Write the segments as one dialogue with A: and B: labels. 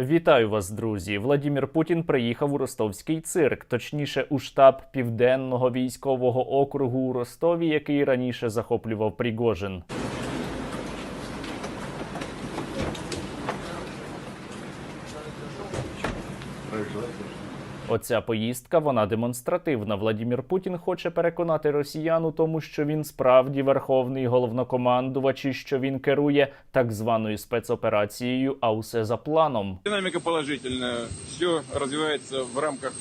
A: Вітаю вас, друзі. Владімір Путін приїхав у ростовський цирк, точніше у штаб південного військового округу у Ростові, який раніше захоплював Пригожин. Оця поїздка вона демонстративна. Владімір Путін хоче переконати росіян у тому, що він справді верховний головнокомандувач і що він керує так званою спецоперацією, а усе за планом.
B: Динаміка положительна, Все розвивається в рамках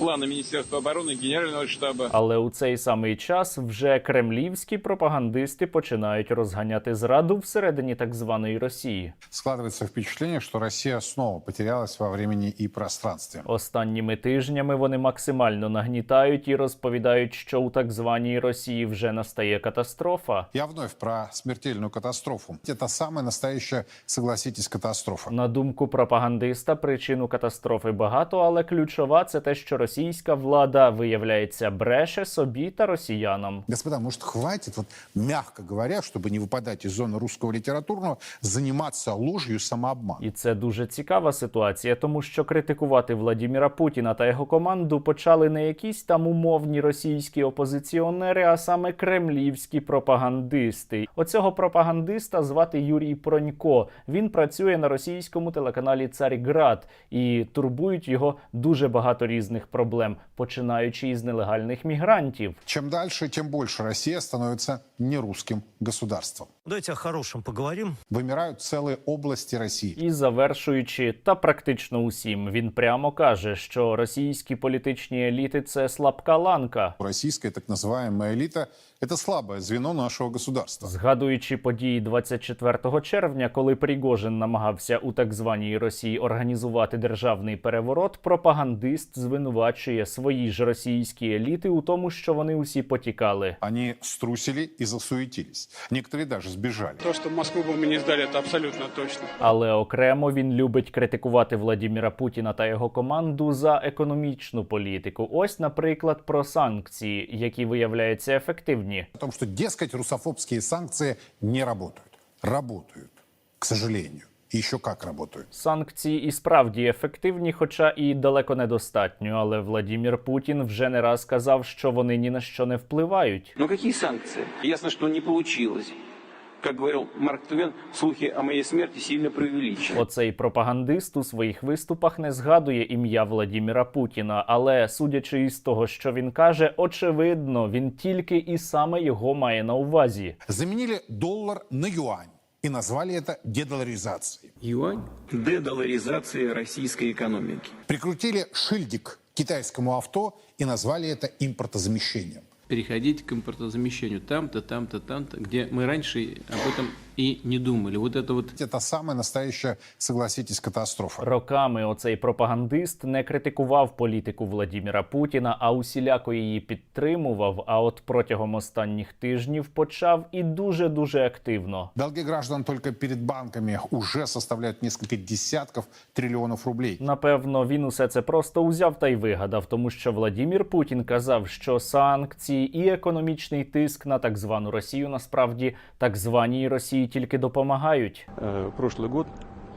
B: плана Министерства обороны, Генерального штаба.
A: Але у цей самий час вже кремлівські пропагандисти починають розганяти зраду всередині так званої Росії.
C: Складывается впечатление, что Россия снова потерялась во времени и пространстве.
A: Останніми тижнями вони максимально нагнітають і розповідають, що у так званій Росії вже настає катастрофа.
C: Я вновь про смертельную катастрофу. Это самая настоящая, согласитесь, катастрофа.
A: На думку пропагандиста, причин у катастрофи багато, але ключова це те, що російська влада виявляється бреше собі та росіянам.
C: Господа, может, хватит, вот мягко говоря, чтобы не выпадать из зоны русского литературного, заниматься ложью и самообманом.
A: І це дуже цікава ситуація, тому що критикувати Владіміра Путіна та його команду почали не якісь там умовні російські опозиціонери, а саме кремлівські пропагандисти. Оцього пропагандиста звати Юрій Пронько. Він працює на російському телеканалі Царьград і турбують його дуже багато різних проблем, починаючи із нелегальних мігрантів.
C: Чем дальше, тем больше Россия становится нерусским государством.
D: Давайте о хорошем поговорим.
C: Вымирают целые области России.
A: І завершуючи та практично усім, він прямо каже, що російські політичні еліти це слабка ланка.
C: Российская так называемая элита – это слабое звено нашего государства.
A: Згадуючи події 24 червня, коли Пригожин намагався у так званій Росії організувати державний переворот, пропагандист звинувачує свої ж російські еліти у тому, що вони усі потікали.
C: Они струсили и засуетились. Некоторые даже сбежали.
E: То, что Москву бы мы не сдали, это абсолютно точно.
A: Але окремо він любить критикувати Владіміра Путіна та його команду за економічну політику. Ось, наприклад, про санкції, які виявляються ефективні.
C: О том, что, дескать, русофобские санкции не работают. Работают, к сожалению. И еще как работают.
A: Санкції і справді ефективні, хоча і далеко недостатньо. Але Владімір Путін вже не раз казав, що вони ні на що не впливають.
F: Но какие санкции? Ясно, что не получилось. Как говорил Марк Твен, слухи о моей смерти сильно преувеличены.
A: Оцей пропагандист у своїх виступах не згадує ім'я Владіміра Путіна, але судячи із того, що він каже, очевидно, він тільки і саме його має на увазі.
C: Заменили доллар на юань и назвали это дедоларизацией.
F: Юань? Дедоларизация российской экономики.
C: Прикрутили шильдик к китайскому авто и назвали это импортозамещением.
G: переходить к импортозамещению там-то, там-то, там-то, где мы раньше об этом и не думали. Вот это вот
C: Это самая настоящая, согласитесь, катастрофа.
A: Роками оцей пропагандист не критикував політику Владіміра Путіна, а усіляко її підтримував. А от протягом останніх тижнів почав і дуже дуже активно.
C: Долги граждан только перед банками уже составляют несколько десятков триллионов рублей.
A: Напевно, він усе це просто узяв та й вигадав, тому що Владімір Путін казав, що санкції і економічний тиск на так звану Росію насправді так званій Росії тільки допомагають.
H: Прошлий прошлый год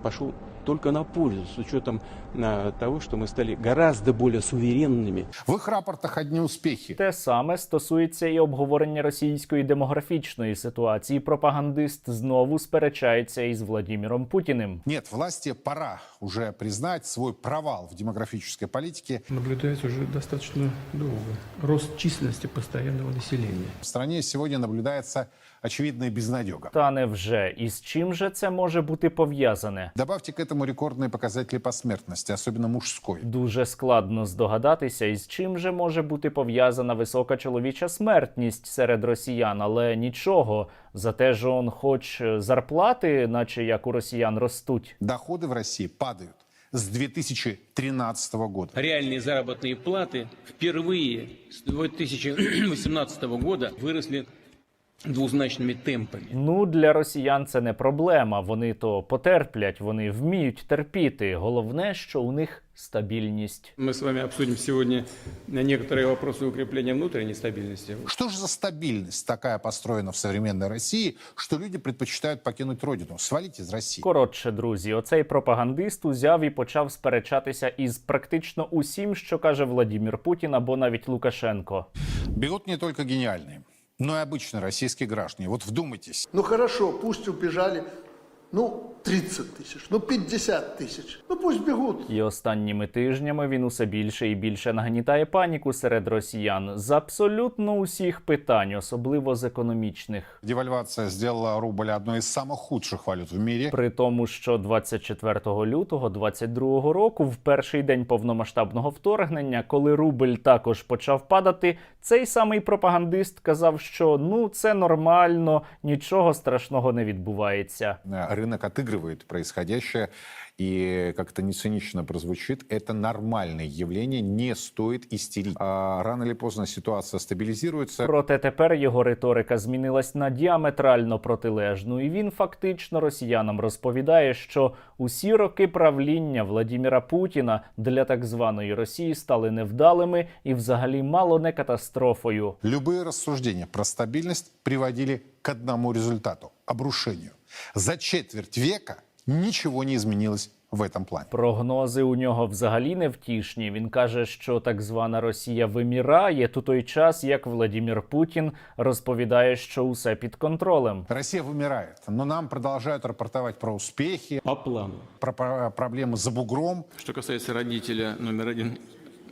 H: пошел только на пользу, с учетом э, того, что мы стали гораздо более суверенными.
C: В их рапортах одни успехи.
A: Те саме стосується і обговорення російської демографічної ситуації. Пропагандист знову сперечається із Владіміром Путіним.
C: Нет, власти пора уже признать свой провал в демографической политике.
I: наблюдается уже достаточно долго. Рост численности постоянного населения.
C: В стране сегодня наблюдается очевидная безнадега.
A: Та невже і з чим же це може бути пов'язане?
C: Добавьте к этому рекордные показатели по смертности, особенно мужской.
A: Дуже складно здогадатися, із чим же може бути пов'язана висока чоловіча смертність серед росіян, але нічого. Зате ж он, хоч зарплати, наче як у росіян, ростуть.
C: Доходы в России падают с 2013 года.
J: Реальные заработные платы впервые с 2018 года выросли
G: двузначными темпами.
A: Ну, для росіян це не проблема. Вони то потерплять, вони вміють терпіти. Головне, що у них стабільність.
E: Мы с вами обсудим сегодня некоторые вопросы укрепления внутренней стабильности.
C: Что же за стабильность такая построена в современной России, что люди предпочитают покинуть родину, свалить из России?
A: Коротше, друзі, оцей пропагандист узяв і почав сперечатися із практично усім, що каже Владімір Путін або навіть Лукашенко.
C: Бегут не только гениальные, но и обычные российские граждане. Вот вдумайтесь.
J: Ну хорошо, пусть убежали, ну 30 тысяч, ну 50 тысяч, ну пусть бегут.
A: І останніми тижнями він усе більше і більше нагнітає паніку серед росіян з абсолютно усіх питань, особливо з економічних.
C: Девальвация сделала рубль одной из самых худших валют в мире.
A: При тому, що 24 лютого 22 року, в перший день повномасштабного вторгнення, коли рубль також почав падати, цей самий пропагандист казав, що ну це нормально, нічого страшного не відбувається.
C: Э, Рынок отыгрывает происходящее, и как это не цинично прозвучит, это нормальное явление, не стоит истерить. А рано или поздно ситуация стабилизируется.
A: Проте тепер його риторика змінилась на діаметрально протилежну, і він фактично росіянам розповідає, що усі роки правління Владіміра Путіна для так званої Росії стали невдалими і взагалі мало не катастрофою.
C: Любые рассуждения про стабильность приводили к одному результату – обрушению. За четверть века ничего не изменилось в этом плане.
A: Прогнози у нього взагалі невтішні. Він каже, що так звана Росія вимірає у той час, як Владімір Путін розповідає, що усе під контролем.
C: Россия вымирает, но нам продолжают рапортовать про успехи,
G: По плану.
C: про про- проблемы за бугром.
G: Что касается родителя номер один,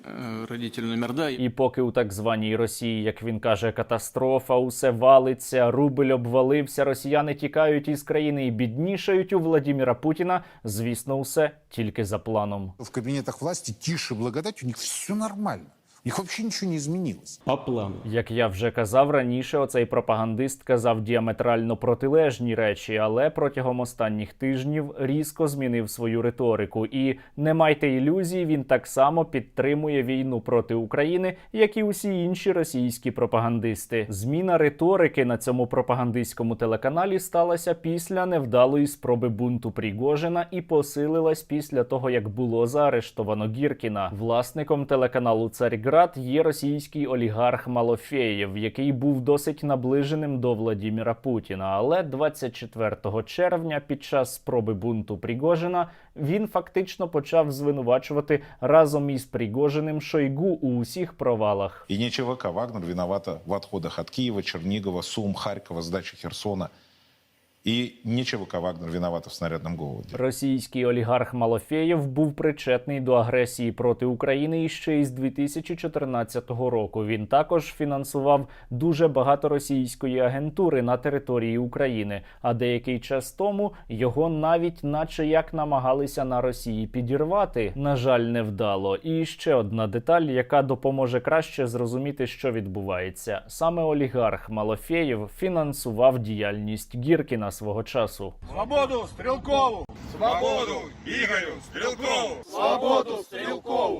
G: э, родителя номер да.
A: І поки у так званій Росії, як він каже, катастрофа, усе валиться, рубль обвалився, росіяни тікають із країни і біднішають у Владіміра Путіна. Звісно, усе тільки за планом.
C: В кабінетах власті тіше благодать, у них все нормально. Них вообще ничего не изменилось.
G: по плану.
A: Як я вже казав раніше, оцей пропагандист казав діаметрально протилежні речі, але протягом останніх тижнів різко змінив свою риторику. І не майте ілюзій, він так само підтримує війну проти України, як і усі інші російські пропагандисти. Зміна риторики на цьому пропагандистському телеканалі сталася після невдалої спроби бунту Пригожина і посилилась після того, як було заарештовано Гіркіна. Власником телеканалу Царьград є російський олігарх Малофеєв, який був досить наближеним до Владіміра Путіна. Але 24 червня, під час спроби бунту Пригожина, він фактично почав звинувачувати разом із Пригожиним Шойгу у усіх провалах.
K: И не «Вагнер» виновата в отходах от Киева, Чернигова, Сум, Харькова, сдачи Херсона. Не ЧВК «Вагнер» виновата в снарядном голоде.
A: Російський олігарх Малофеєв був причетний до агресії проти України іще із 2014 року. Він також фінансував дуже багато російської агентури на території України. А деякий час тому його навіть, наче як намагалися на Росії підірвати. На жаль, невдало. І ще одна деталь, яка допоможе краще зрозуміти, що відбувається. Саме олігарх Малофеєв фінансував діяльність Гіркіна свого часу.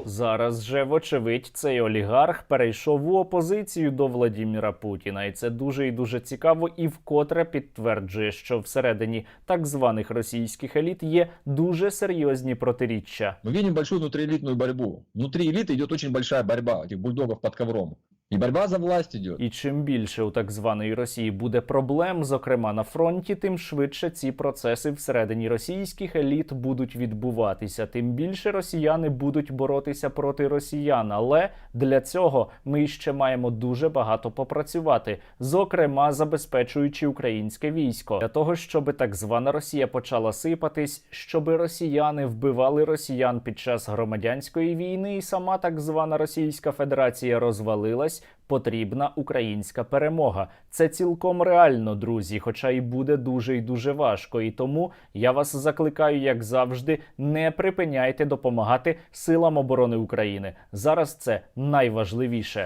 A: Зараз же, вочевидь, цей олігарх перейшов у опозицію до Владіміра Путіна, і це дуже і дуже цікаво, і вкотре підтверджує, що всередині так званих російських еліт є дуже серйозні протиріччя.
L: Мы видим большую внутриэлитную борьбу. Внутри элиты идет очень большая борьба этих бульдогов под ковром. И борьба за власть идет.
A: І чим більше у так званої Росії буде проблем, зокрема на фронті, тим швидше ці процеси всередині російських еліт будуть відбуватися. Тим більше росіяни будуть боротися проти росіян. Але для цього ми ще маємо дуже багато попрацювати, зокрема забезпечуючи українське військо для того, щоб так звана Росія почала сипатись, щоб росіяни вбивали росіян під час громадянської війни, і сама так звана Російська Федерація розвалилась. Потрібна українська перемога. Це цілком реально, друзі, хоча і буде дуже і дуже важко. І тому я вас закликаю, як завжди, не припиняйте допомагати силам оборони України. Зараз це найважливіше.